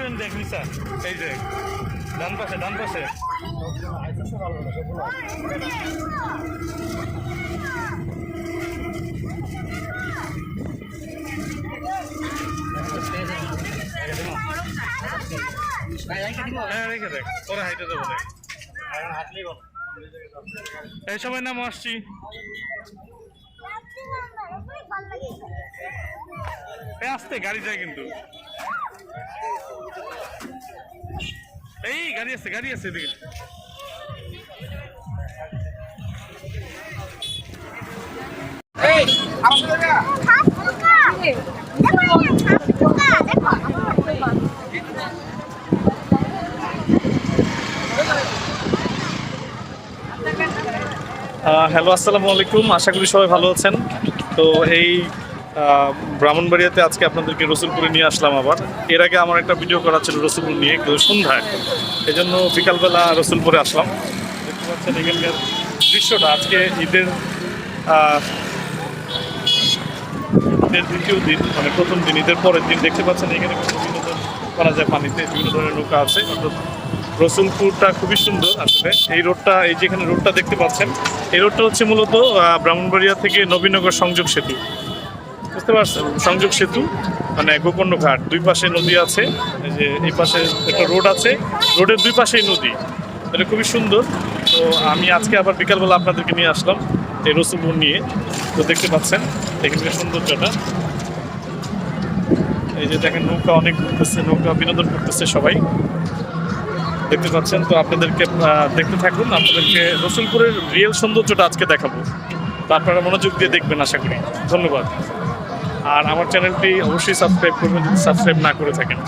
যে দেখ নিসা এই যে, ডান পাশে ডান পাশে। হ্যাঁ দেখ এই সবাই নাম, আসছি। আসতে, গাড়ি যায় কিন্তু। এই গাড়ি আছে গাড়ি আছে এদিকে। হ্যালো আসসালামু আলাইকুম। আশা করি সবাই ভালো আছেন। তো এই ব্রাহ্মণবাড়িয়াতে আজকে আপনাদেরকে রসুলপুরে নিয়ে আসলাম আবার। এর আগে আমার একটা ভিডিও করা ছিল রসুলপুর নিয়ে, কিন্তু সন্ধ্যায়। এই জন্য বিকালবেলা রসুলপুরে আসলাম। দেখতে পাচ্ছেন এখানকার দৃশ্যটা। আজকে ঈদের ঈদের দ্বিতীয় দিন মানে প্রথম দিন, ঈদের পরের দিন দেখতে পাচ্ছেন এখানে বিনোদন করা যায় পানিতে, বিভিন্ন ধরনের নৌকা আছে। রসুলপুরটা খুবই সুন্দর আসলে। এই রোডটা, এই যেখানে রোডটা দেখতে পাচ্ছেন, এই রোডটা হচ্ছে মূলত ব্রাহ্মণবাড়িয়া থেকে নবীনগর সংযোগ সেতু। বুঝতে পারছেন? সংযোগ সেতু মানে গোকর্ণ ঘাট দুই পাশে নদী আছে যে এই পাশে একটা রোড আছে, রোডের দুই পাশেই নদী। এটা খুবই সুন্দর। তো আমি আজকে আবার বিকালবেলা আপনাদেরকে নিয়ে আসলাম এই রসুলপুর নিয়ে। তো দেখতে পাচ্ছেন এখানকার সৌন্দর্যটা। এই যে দেখেন, নৌকা অনেক ঘুরতেছে, নৌকা বিনোদন করতেছে সবাই। দেখতে পাচ্ছেন, তো আপনাদেরকে দেখতে থাকুন, আপনাদেরকে রসুলপুরের রিয়েল সৌন্দর্যটা আজকে দেখাবো। তো আপনারা মনোযোগ দিয়ে দেখবেন, আশা করি। ধন্যবাদ। আর আমার চ্যানেলটি অবশ্যই সাবস্ক্রাইব করবেন যদি সাবস্ক্রাইব না করে থাকেন।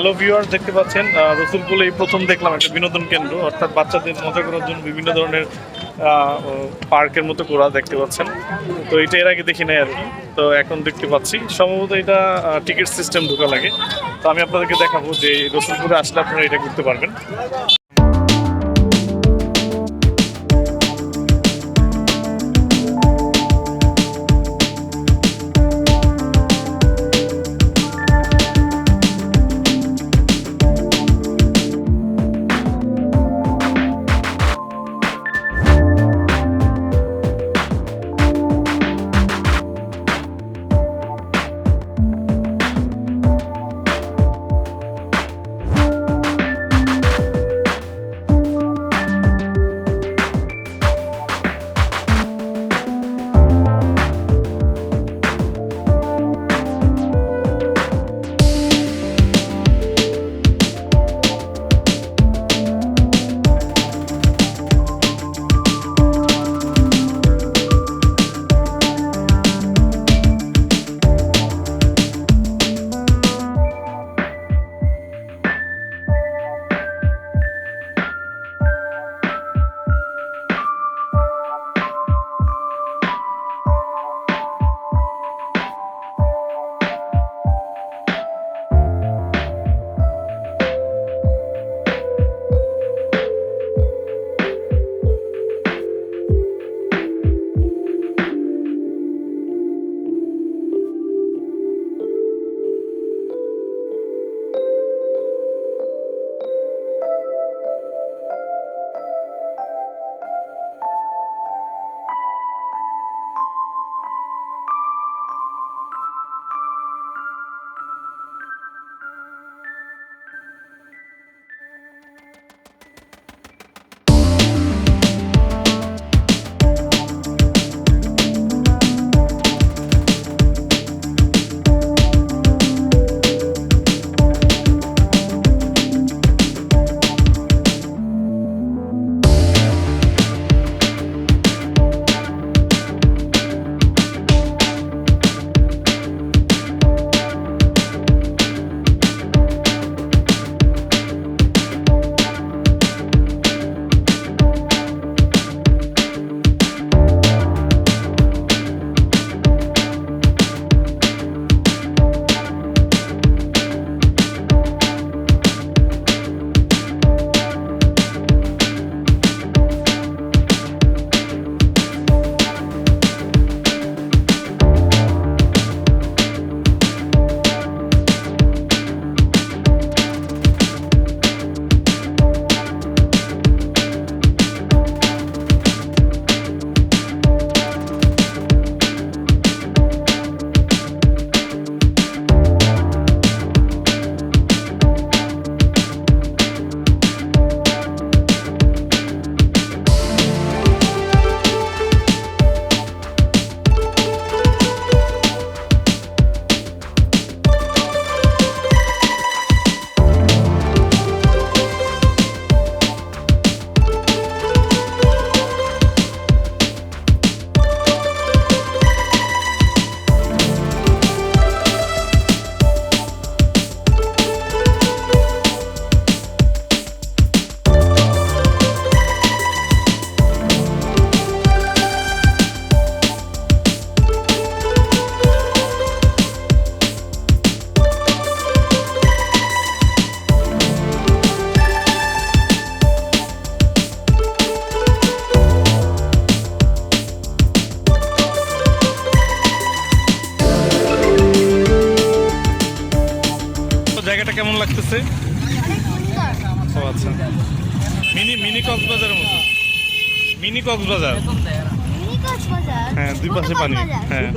হ্যালো ভিউয়ার দেখতে পাচ্ছেন আহ, রসুলপুরে এই প্রথম দেখলাম একটা বিনোদন কেন্দ্র অর্থাৎ বাচ্চাদের মজা করার জন্য বিভিন্ন ধরনের পার্কের মতো ঘোরা দেখতে পাচ্ছেন। তো এটা এর আগে দেখি নাই আর কি। তো এখন দেখতে পাচ্ছি। সম্ভবত এটা টিকিট সিস্টেম ঢোকা লাগে। তো আমি আপনাদেরকে দেখাবো যে রসুলপুরে আসলে আপনারা এটা করতে পারবেন। পানি। হ্যাঁ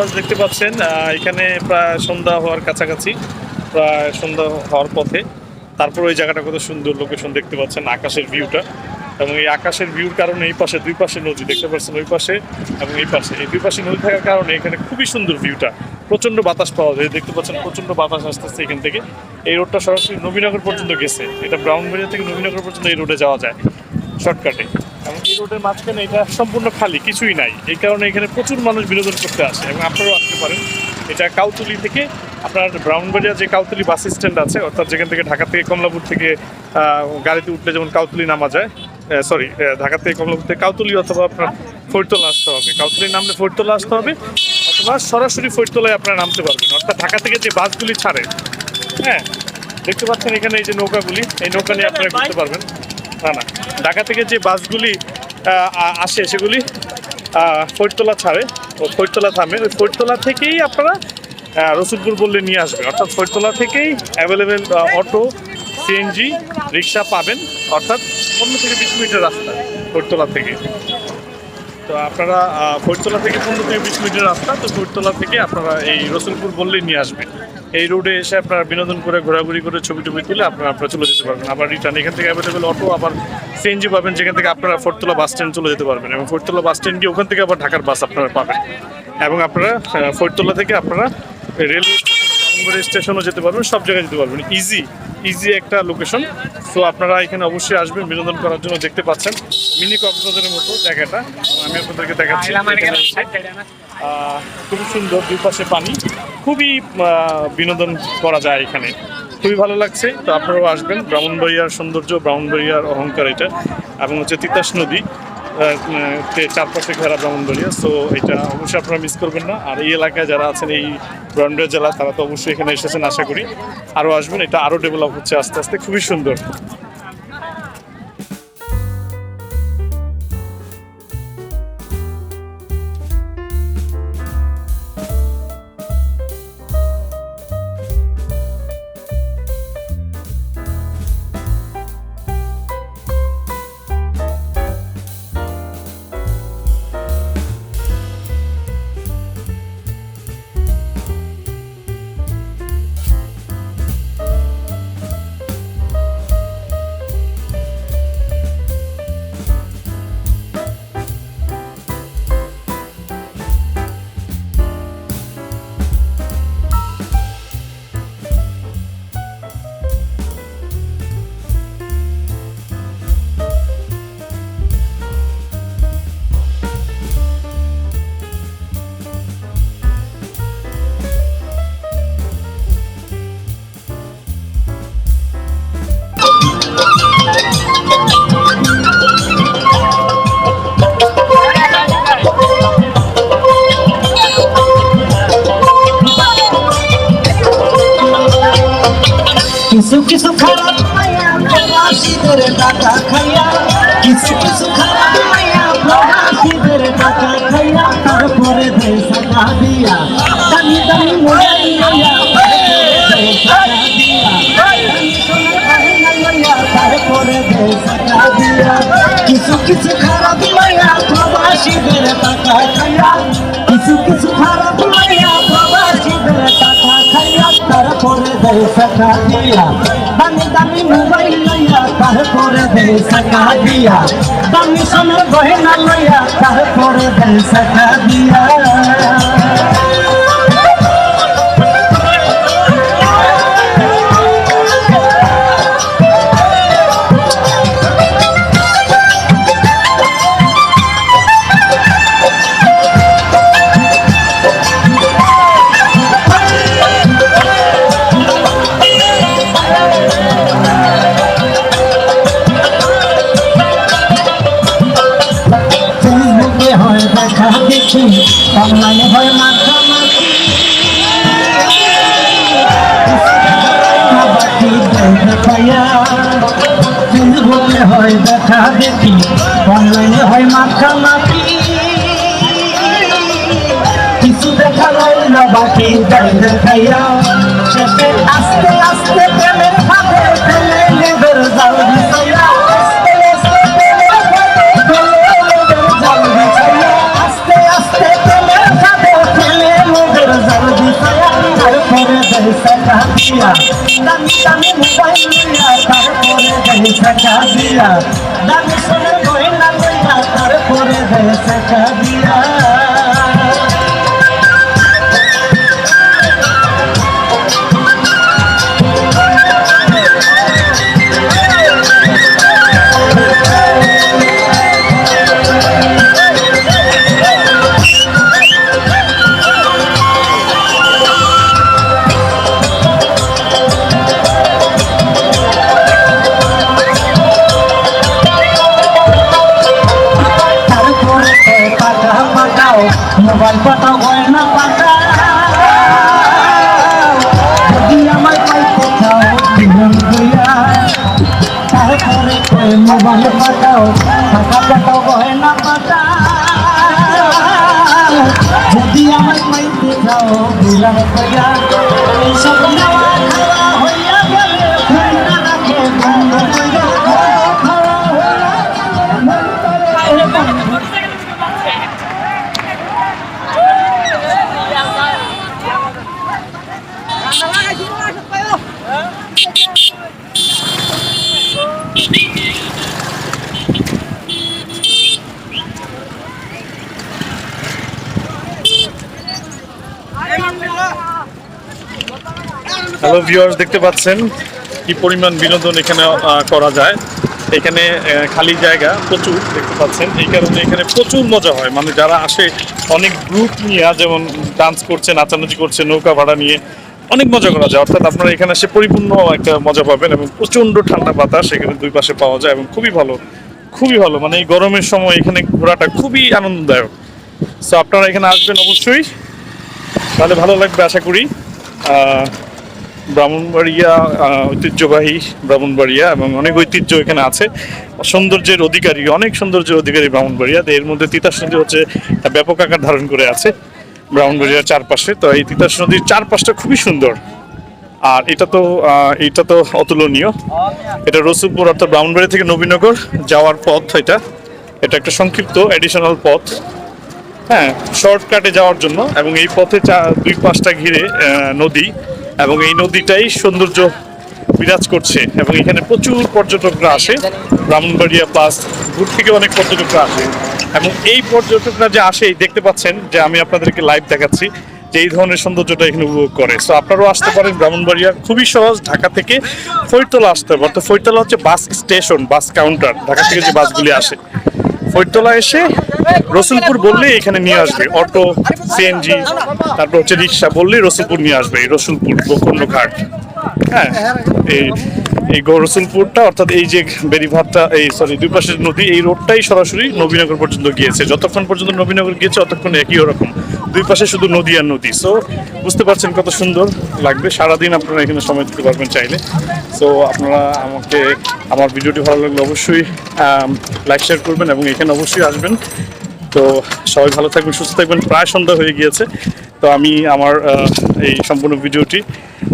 ভিউয়ার্স দেখতে পাচ্ছেন এখানে প্রায় সন্ধ্যা হওয়ার কাছাকাছি, প্রায় সন্ধ্যা হওয়ার পথে। তারপর ওই জায়গাটা কত সুন্দর লোকেশন দেখতে পাচ্ছেন, আকাশের ভিউটা এবং এই আকাশের ভিউর কারণে এই পাশে দুই পাশে নদী, দেখতে পাচ্ছেন ওই পাশে এবং এই পাশে। এই দুই পাশে নদী থাকার কারণে এখানে খুবই সুন্দর ভিউটা প্রচণ্ড বাতাস পাওয়া যায়, দেখতে পাচ্ছেন প্রচণ্ড বাতাস আসতেছে এখান থেকে। এই রোডটা সরাসরি নবীনগর পর্যন্ত গেছে। এটা ব্রাউন ব্রাউনবাড়িয়া থেকে নবীনগর পর্যন্ত এই রোডে যাওয়া যায়। শর্টকাটে। এই রোডের মাঝখানে এটা সম্পূর্ণ খালি, কিছুই নাই। এই কারণে এখানে প্রচুর মানুষ বিনোদন করতে আসে এবং আপনারাও আসতে পারেন। এটা কাউতুলি থেকে আপনার ব্রাউনবাড়িয়া যে কাউতুলি বাস স্ট্যান্ড আছে, অর্থাৎ যেখান থেকে ঢাকা থেকে কমলাপুর থেকে গাড়িতে উঠলে যেমন কাউতুলি নামা যায় সরি ঢাকা থেকে কমলাপুর থেকে কাউতুলি অথবা আপনার ফরিদতলা আসতে হবে। কাউতুলি নামলে ফরিদতলা আসতে হবে, অথবা সরাসরি ফরিদতলায় আপনারা নামতে পারবেন। অর্থাৎ ঢাকা থেকে যে বাসগুলি ছাড়ে হ্যাঁ দেখতে পাচ্ছেন এখানে এই যে নৌকাগুলি, এই নৌকা নিয়ে আপনারা ঘুরতে পারবেন। না না ঢাকা থেকে যে বাসগুলি আসে সেগুলি আহ, ফরিদতলা ছাড়ে। ও ফরিদতলা থামে। ওই ফরিদতলা থেকেই আপনারা রসুলপুর বললে নিয়ে আসবে। অর্থাৎ ফরিদতলা থেকেই অ্যাভেলেবেল অটো সিএনজি রিক্সা পাবেন। অর্থাৎ পনেরো থেকে বিশ মিনিটের রাস্তা ফরিদতলা থেকে। তো আপনারা আহ, ফরিদতলা থেকে পনেরো থেকে বিশ মিনিটের রাস্তা। তো ফরিদতলা থেকে আপনারা এই রসুলপুর বললেই নিয়ে আসবেন। এই রোডে এসে আপনার বিনোদন করে ঘোরাঘুরি করে ছবি টবি তুলে আপনারা আপনারা চলে যেতে পারবেন। আবার রিটার্ন এখান থেকে অ্যাভেলেবেল অটো আবার সিএনজি পাবেন, যেখান থেকে আপনারা ফোরতলা বাস স্ট্যান্ড চলে যেতে পারবেন এবং ফোরতলা বাস স্ট্যান্ড গিয়ে ওখান থেকে আবার ঢাকার বাস আপনারা পাবেন। এবং আপনারা ফোরতলা থেকে আপনারা রেলওয়ে স্টেশন স্টেশনও যেতে পারবেন, সব জায়গায় যেতে পারবেন। ইজি ইজি একটা লোকেশন সো আপনারা এখানে অবশ্যই আসবেন বিনোদন করার জন্য দেখতে পাচ্ছেন। মিনি কক্সবাজারের মতো জায়গাটা। আমি আপনাদেরকে দেখাচ্ছি আহ, খুবই সুন্দর দুই পাশে পানি। খুবই বিনোদন করা যায় এখানে। খুবই ভালো লাগছে। তো আপনারাও আসবেন। ব্রাহ্মণবাড়িয়ার সৌন্দর্য ব্রাহ্মণবাড়িয়ার অহংকার এটা। এবং হচ্ছে তিতাস নদী। চারপাশে ঘেরা ব্রাহ্মণবাড়িয়া। সো এটা অবশ্যই আপনারা মিস করবেন না। আর এই এলাকায় যারা আছেন, এই ব্রাহ্মণবাড়িয়া জেলা, তারা তো অবশ্যই এখানে এসেছেন, আশা করি। আরও আসবেন। এটা আরও ডেভেলপ হচ্ছে আস্তে আস্তে। খুবই সুন্দর। কিছু কিছু খারাপ মায়া প্রবাসীদের টাকা খাইয়া কিছু কিছু খারাপ মায়া প্রবাসীদের টাকা খাইয়া তারপরে দেয় টাকা দিয়া দামি দামি মোবাইল লইয়া দেয় টাকা দিয়া দামি সোনার কিছু কিছু খারাপ মায়া প্রবাসীদের টাকা খাইয়া। কিছু কিছু খারাপ মায়া প্রবাসীদের টাকা খাইয়া। তারপরে দেয় টাকা দিয়া। দামি দামি মোবাইল লইয়া তারপরে দেয় টাকা দিয়া। দামি সোনার গয়না লইয়া তারপরে দেয় টাকা দিয়া। দেখা অনলাইনে হয় ফেসবুকে হয় দেখা অনলাইনে হয় কিছু দেখা না বাকি দেখে তারপরে দেয় টাকা দিয়া দামি দামি মোবাইল লইয়া তারপরে দেয় টাকা দিয়া দামি সোনার গয়না লইয়া তারপরে যদি আমার পাইতে যাও বিলাস কইয়া এইসব নেওয়া হ্যালো ভিউয়ার্স দেখতে পাচ্ছেন কি পরিমাণ বিনোদন এখানে করা যায়। এখানে খালি জায়গা, প্রচুর দেখতে পাচ্ছেন। এই কারণে এখানে প্রচুর মজা হয়। মানে যারা আসে, অনেক গ্রুপ নিয়ে, যেমন ডান্স করছে, নাচানাচি করছে, নৌকা ভাড়া নিয়ে, অনেক মজা করা যায়। অর্থাৎ আপনারা এখানে এসে পরিপূর্ণ একটা মজা পাবেন এবং প্রচণ্ড ঠান্ডা বাতাস এখানে দুই পাশে পাওয়া যায় এবং খুবই ভালো খুবই ভালো। মানে এই গরমের সময় এখানে ঘোরাটা খুবই আনন্দদায়ক। সো আপনারা এখানে আসবেন অবশ্যই। তাহলে ভালো লাগবে, আশা করি। ব্রাহ্মণবাড়িয়া ঐতিহ্যবাহী ব্রাহ্মণবাড়িয়া এবং অনেক ঐতিহ্য এখানে আছে। সৌন্দর্যের অধিকারী, অনেক সৌন্দর্যের অধিকারী ব্রাহ্মণবাড়িয়া। এর মধ্যে তিতাস নদী হচ্ছে ব্যাপক আকার ধারণ করে আছে ব্রাহ্মণবাড়িয়ার চারপাশে। তো এই তিতাস নদীর চারপাশটা খুবই সুন্দর। আর এটা তো এটা তো অতুলনীয়। এটা রসুলপুর অর্থাৎ ব্রাহ্মণবাড়ি থেকে নবীনগর যাওয়ার পথ এটা। এটা একটা সংক্ষিপ্ত অ্যাডিশনাল পথ। হ্যাঁ শর্টকাটে যাওয়ার জন্য এবং এই পথে চা- দুই পাশটা ঘিরে নদী। এবং এই নদীটাই সৌন্দর্য বিরাজ করছে এবং এখানে প্রচুর পর্যটকরা আসে। ব্রাহ্মণবাড়িয়া প্লাস দূর থেকে অনেক পর্যটকরা আসে। এবং এই পর্যটকরা যে আসে, দেখতে পাচ্ছেন যে আমি আপনাদেরকে লাইভ দেখাচ্ছি যে এই ধরনের সৌন্দর্যটা এখানে উপভোগ করে। সো আপনারাও আসতে পারেন ব্রাহ্মণবাড়িয়া খুবই সহজ ঢাকা থেকে ফৈরতলা আসতে হবে। অর্থাৎ ফৈরতলা হচ্ছে bus station bus counter Dhaka থেকে যে বাসগুলি আসে। ফৈরতলা এসে রসুলপুর বললে এখানে নিয়ে আসবে। অটো সিএনজি তারপর হচ্ছে রিক্সা বললেই রসুলপুর নিয়ে আসবে রসুলপুর গোকর্ণ ঘাট হ্যাঁ এই এই রসুলপুরটা, অর্থাৎ এই যে বেরিভাতটা এই সরি দুই পাশের নদী, এই রোডটাই সরাসরি নবীনগর পর্যন্ত গিয়েছে। যতক্ষণ পর্যন্ত নবীনগর গিয়েছে ততক্ষণ একই রকম দুই পাশে শুধু নদী আর নদী। সো বুঝতে পারছেন কত সুন্দর লাগবে। সারাদিন আপনারা এখানে সময় দিতে পারবেন চাইলে। সো আপনারা আমাকে, আমার ভিডিওটি ভালো লাগলে অবশ্যই লাইক শেয়ার করবেন এবং এখানে অবশ্যই আসবেন। তো, সবাই ভালো থাকবেন, সুস্থ থাকবেন। প্রায় সন্ধ্যা হয়ে গিয়েছে। তো আমি আমার এই সম্পূর্ণ ভিডিওটি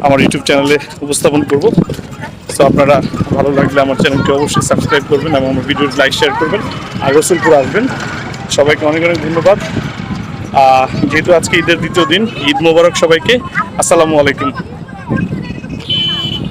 আমার ইউটিউব চ্যানেলে উপস্থাপন করব। তো আপনারা ভালো লাগলে আমার চ্যানেলটি অবশ্যই সাবস্ক্রাইব করবেন এবং আমার ভিডিওটি লাইক শেয়ার করবেন। আর রসুলপুর আসবেন। সবাইকে অনেক অনেক ধন্যবাদ। যেহেতু আজকে ঈদের দ্বিতীয় দিন ঈদ মোবারক সবাইকে। আসসালামু আলাইকুম।